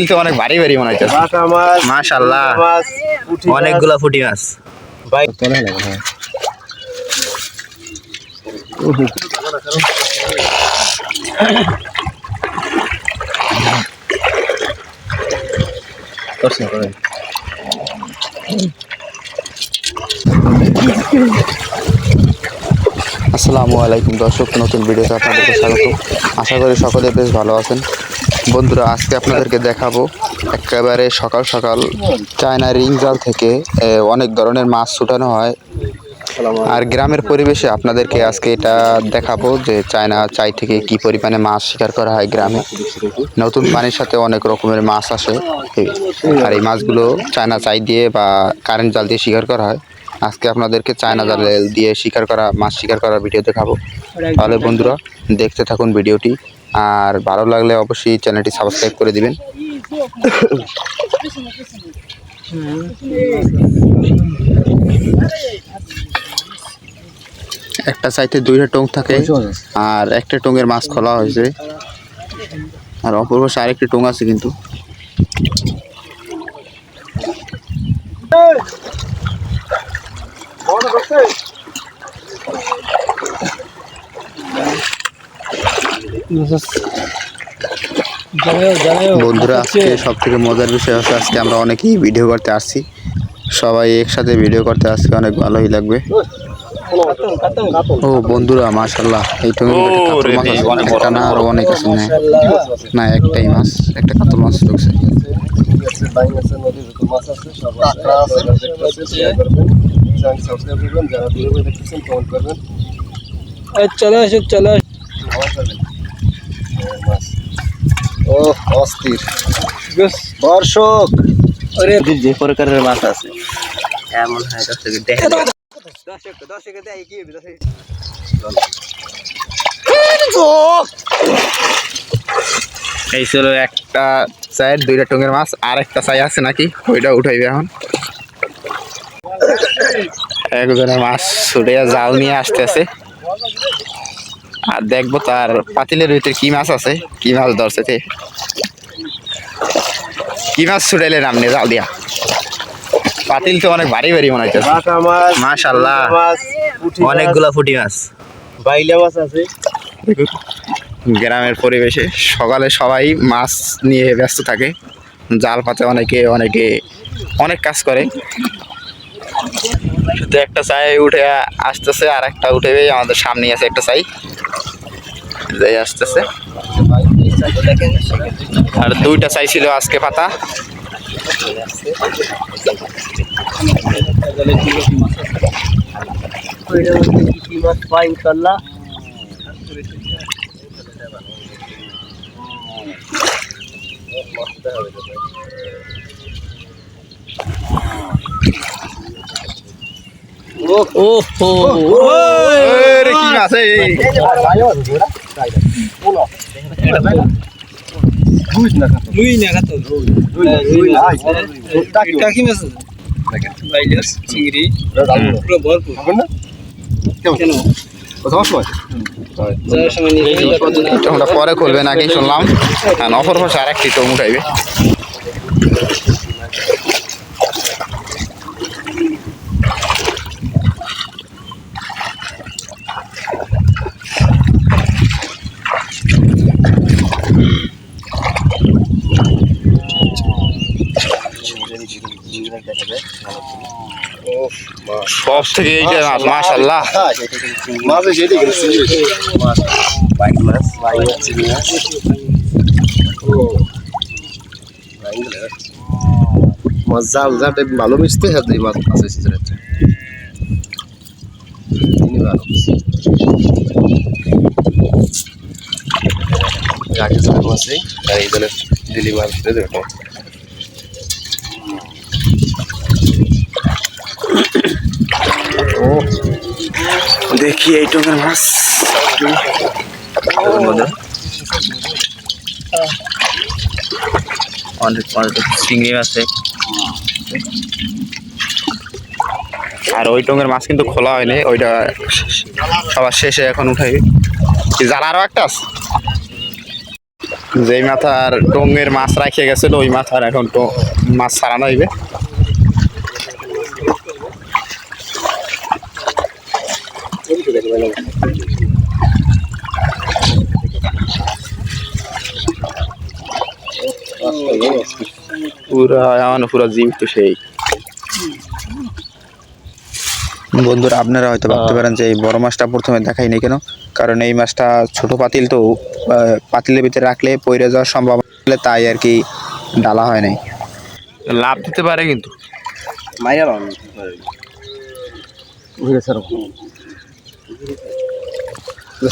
কিন্তু অনেক ভারী ভারী মনে হচ্ছে। অনেকগুলা ফুটি মাছ। আসসালামু আলাইকুম দর্শক নতুন ভিডিওতে আপনাদেরকে স্বাগত। আশা করি সকলে বেশ ভালো আছেন। বন্ধুরা, আজকে আপনাদেরকে দেখাবো একেবারে সকাল সকাল চায়না রিং জাল থেকে অনেক ধরনের মাছ ছুটানো হয়। আর গ্রামের পরিবেশে আপনাদেরকে আজকে এটা দেখাবো যে চায়না চাই থেকে কি পরিমাণে মাছ শিকার করা হয় গ্রামে। নতুন পানির সাথে অনেক রকমের মাছ আসে। আর এই মাছগুলো চায়না চাই দিয়ে বা কারেন্ট জাল দিয়ে শিকার করা হয়। আজকে আপনাদেরকে চায়না জাল দিয়ে শিকার করা, মাছ শিকার করার ভিডিও দেখাবো। তাহলে বন্ধুরা, দেখতে থাকুন ভিডিওটি। আর ভালো লাগলে অবশ্যই চ্যানেলটি সাবস্ক্রাইব করে দিবেন। একটা সাইডে দুইটা টং থাকে আর একটা টোঙের মাছ খোলা হয়েছে। আর অপূর্ব আরেকটি টোং আছে কিন্তু। বন্ধুরা আজকে সব থেকে মজার বিষয় হচ্ছে আজকে আমরা অনেকেই ভিডিও করতে আসছি। সবাই একসাথে ভিডিও করতে আসছি অনেক ভালোই লাগবে। ও বন্ধুরা মাশাল্লাহ এই মাছ একটা না আরও অনেক আছে না না একটাই মাছ একটা কাতল মাছ ঢুকছে। বাইং আছে নদীর ভিতর মাছ আছে সব কাঁকড়া আছে দেখতেছেন শেয়ার করবেন চ্যানেল সাবস্ক্রাইব করবেন যারা দূরে বসে দেখতেছেন কমেন্ট করবেন চলে আসো চলে আসো ভালো থাকবেন মাছ ও অস্থির। দর্শক যে প্রকারের মাছ আছে। এমন হয় দর্শক দেখে দর্শক দর্শক দেয় কি দর্শক এই ছিল একটা চায়ের দুইটা টঙের মাছ আর একটা চাই আছে নাকি? ওইটা উঠাইবে এখন। একজনের মাছ ছুটে জাল নিয়ে আসতেছে। আর দেখব তার পাতিলের ভিতরে কি মাছ আছে কি মাছ ধরছে তে। কি মাছ ছুটাইলেন আপনি জাল দিয়া। পাতিল তো অনেক ভারী ভারী মনে হচ্ছে মাছ, অনেকগুলা ফুটি মাছ। বাইলা মাছ আছে। গ্রামের পরিবেশে সকালে সবাই মাছ নিয়ে ব্যস্ত থাকে। জাল পাতে অনেকে অনেকে অনেক কাজ করে। শুধু একটা চাই উঠে আসতেছে, আর একটা উঠে আমাদের সামনে আছে একটা চাই। যাই আসতেছে। আর দুইটা চাই ছিল আজকে পাতা। ওইটার চিংড়ি। পুরো ভরপুর। খুলবে নাকি শুনলাম। আর অপর পাশে আর একটি টম উঠাইবে সব থেকে এইটা মাছ মাশাল্লাহ। মাছ এদিকে মাছ মাছ জাল ভালো মিশতে হয় এই মাছ মাছ এসেছে ভালো। মাছ আর এই দলে মাছ দিয়ে দেখি এই টুকের মাছ। অনেক চিংড়ি আছে। আর ওই টঙ্গের মাছ কিন্তু খোলা হয়নি, ওইটা সবার শেষে এখন উঠাই। জাল আরও একটা আছে? যেই মাথার টঙ্গের মাছ রাখিয়ে গেছিল, ওই মাথার এখন তো মাছ ছাড়ানো হইবে। পুরা আমার পুরো সেই। বন্ধুরা আপনারা হয়তো ভাবতে পারেন যে এই বড় মাছটা প্রথমে দেখাইনি কেন? কারণ এই মাছটা ছোট পাতিল তো পাতিলের ভিতরে রাখলে পইরে যাওয়ার সম্ভাবনা তাই আর কি ডালা হয় নাই। লাভ দিতে পারে কিন্তু। মাইয়া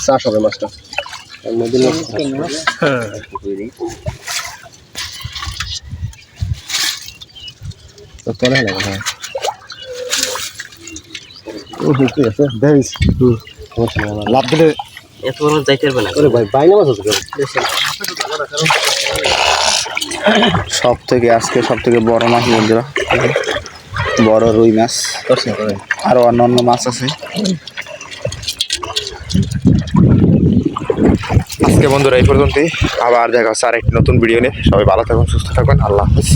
চাষ হবে মাছটা। হ্যাঁ ঠিক আছে। দেখিস লাভ দিলে এত বড় যাইতে পারবে না। ওরে ভাই বাইনা মাছ আছে সব থেকে আজকে সব থেকে বড় মাছ বন্ধুরা বড় রুই মাছ। আরও অন্য অন্য মাছ আছে। আজকে বন্ধুরা এই পর্যন্তই। আবার দেখা হচ্ছে আরেকটি নতুন ভিডিও নিয়ে। সবাই ভালো থাকুন, সুস্থ থাকুন। আল্লাহ হাফিজ।